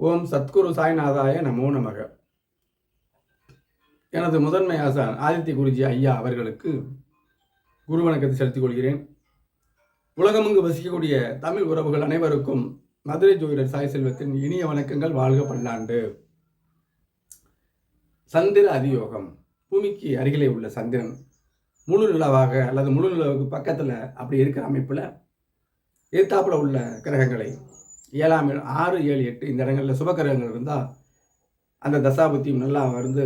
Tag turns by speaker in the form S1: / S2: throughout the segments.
S1: ஓம் சத்குரு சாய்நாதாய நமோ நமக. எனது முதன்மை ஆசான் ஆதித்ய குருஜி ஐயா அவர்களுக்கு குரு வணக்கத்தை செலுத்திக் கொள்கிறேன். உலகமெங்கு வசிக்கக்கூடிய தமிழ் உறவுகள் அனைவருக்கும் மதுரை ஜோதிடர் சாய் செல்வத்தின் இனிய வணக்கங்கள். வாழ்க பல்லாண்டு. சந்திர அதியோகம். பூமிக்கு அருகிலே உள்ள சந்திரன். முழு நிலவாக அல்லது முழு நிலவுக்கு பக்கத்தில் அப்படி இருக்கிற அமைப்பில் எதிர்த்தாப்புல உள்ள கிரகங்களை ஏழாம் ஆறு ஏழு எட்டு இந்த இடங்களில் சுபகிரகங்கள் இருந்தால் அந்த தசாபுத்தியும் நல்லா வந்து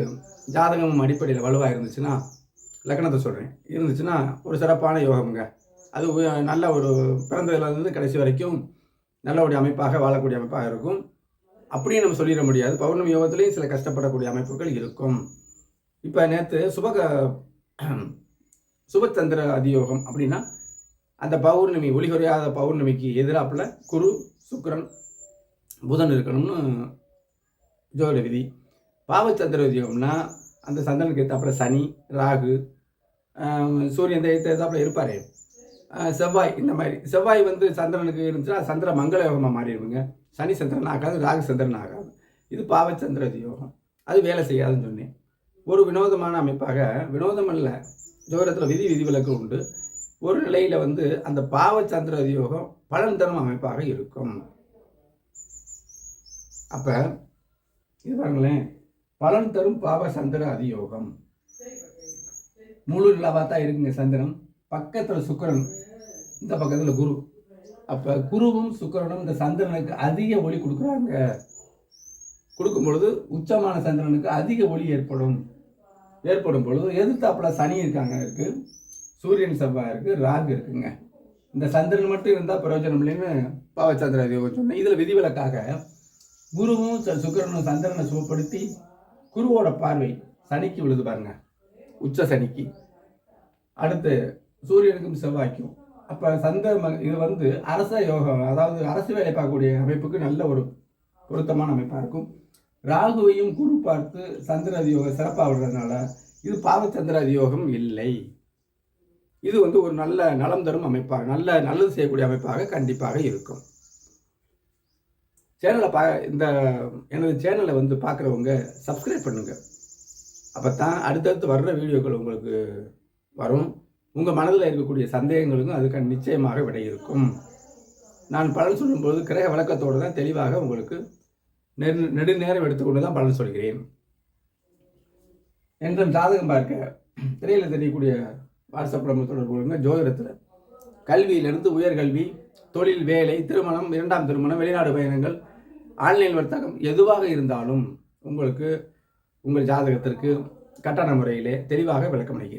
S1: ஜாதகமும் அடிப்படையில் வலுவாக இருந்துச்சுன்னா லக்னத்தை சொல்கிறேன் இருந்துச்சுன்னா ஒரு சிறப்பான யோகம்ங்க. அது நல்ல ஒரு பிறந்ததுலேருந்து கடைசி வரைக்கும் நல்ல ஒரு அமைப்பாக வாழக்கூடிய அமைப்பாக இருக்கும். அப்படியும் நம்ம சொல்லிட முடியாது. பௌர்ணமி யோகத்துலேயும் சில கஷ்டப்படக்கூடிய அமைப்புகள் இருக்கும். இப்போ நேற்று சுபக சுபச்சந்திர அதியோகம் அப்படின்னா அந்த பௌர்ணமி ஒளிகுறையாத பௌர்ணமிக்கு எதிராப்பில் குரு சுக்கரன் புதன் இருக்கணும்னு ஜோதிட விதி. பாவச்சந்திர உத்தியோகம்னா அந்த சந்திரனுக்கு ஏற்றாப்புல சனி ராகு சூரியன் ஏற்றாப்புல இருப்பார். செவ்வாய் இந்த மாதிரி. செவ்வாய் வந்து சந்திரனுக்கு இருந்துச்சுன்னா சந்திர மங்கள யோகமாக மாறிடுவாங்க. சனி சந்திரன் ஆகாது ராகு சந்திரன் ஆகாது. இது பாவச்சந்திர யோகம் அது வேலை செய்யாதுன்னு சொன்னேன். ஒரு வினோதமான அமைப்பாக வினோதம் அல்ல ஜோரத்தில் விதி விதிவிலக்கு உண்டு. ஒரு நிலையில் வந்து அந்த பாவச்சந்திர யோகம் பலன் தரும் அமைப்பாக இருக்கும். அப்போ இது பாருங்களேன் பலன் தரும் பாவ சந்திர அதியோகம். முழு நிலவாக தான் இருக்குங்க சந்திரன். பக்கத்தில் சுக்கிரன் இந்த பக்கத்தில் குரு. அப்போ குருவும் சுக்கரனும் இந்த சந்திரனுக்கு அதிக ஒளி கொடுக்குறாங்க. கொடுக்கும் பொழுது உச்சமான சந்திரனுக்கு அதிக ஒளி ஏற்படும். ஏற்படும் பொழுது எதிர்த்தாப்புல சனி இருக்காங்க இருக்கு சூரியன் செவ்வாய் இருக்குது ராகு இருக்குங்க. இந்த சந்திரன் மட்டும் இருந்தால் பிரயோஜனம் இல்லைன்னு பாவச்சந்திர யோகம் சொன்னேன் இதில் விதிவிலக்காக குருவும் ச- சுக்கிரனும் சந்திரனை சுகப்படுத்தி குருவோட பார்வை சனிக்கு விழுது பாருங்க. உச்ச சனிக்கு. அடுத்து சூரியனுக்கும் செவ்வாய்க்கும். அப்போ சந்த இது வந்து அரச யோகம் அதாவது அரசு வேலை பார்க்கக்கூடிய அமைப்புக்கு நல்ல ஒரு பொருத்தமான அமைப்பாக இருக்கும். ராகுவையும் குரு பார்த்து சந்திர அதியோகம் சிறப்பாக விடுறதுனால இது பாவச்சந்திர அதியோகம் இல்லை. இது வந்து ஒரு நல்ல நலம் தரும் அமைப்பாக நல்ல நல்லது செய்யக்கூடிய அமைப்பாக கண்டிப்பாக இருக்கும். சேனலை பா இந்த எனது சேனலை வந்து பார்க்குறவங்க சப்ஸ்கிரைப் பண்ணுங்க. அப்போ தான் அடுத்தடுத்து வர்ற வீடியோக்கள் உங்களுக்கு வரும். உங்கள் மனதில் இருக்கக்கூடிய சந்தேகங்களுக்கும் அதுக்கு நிச்சயமாக விடை இருக்கும். நான் பலன் சொல்லும்போது கிரக விளக்கத்தோடு தான் தெளிவாக உங்களுக்கு நெடு நெடுநேரம் எடுத்துக்கொண்டு தான் பலன் சொல்கிறேன். என்றும் ஜாதகம் பார்க்க திரையில் தெரியக்கூடிய வாட்ஸ்அப் நம்ம தொடர்பு கொள்ளுங்க ஜோதிடத்தில் கல்வியிலிருந்து உயர்கல்வி தொழில் வேலை திருமணம் இரண்டாம் திருமணம் வெளிநாடு பயணங்கள் ஆன்லைன் வர்த்தகம் எதுவாக இருந்தாலும் உங்களுக்கு உங்கள் ஜாதகத்திற்கு கட்டண முறையிலே தெளிவாக விளக்கமளிக்கிறேன்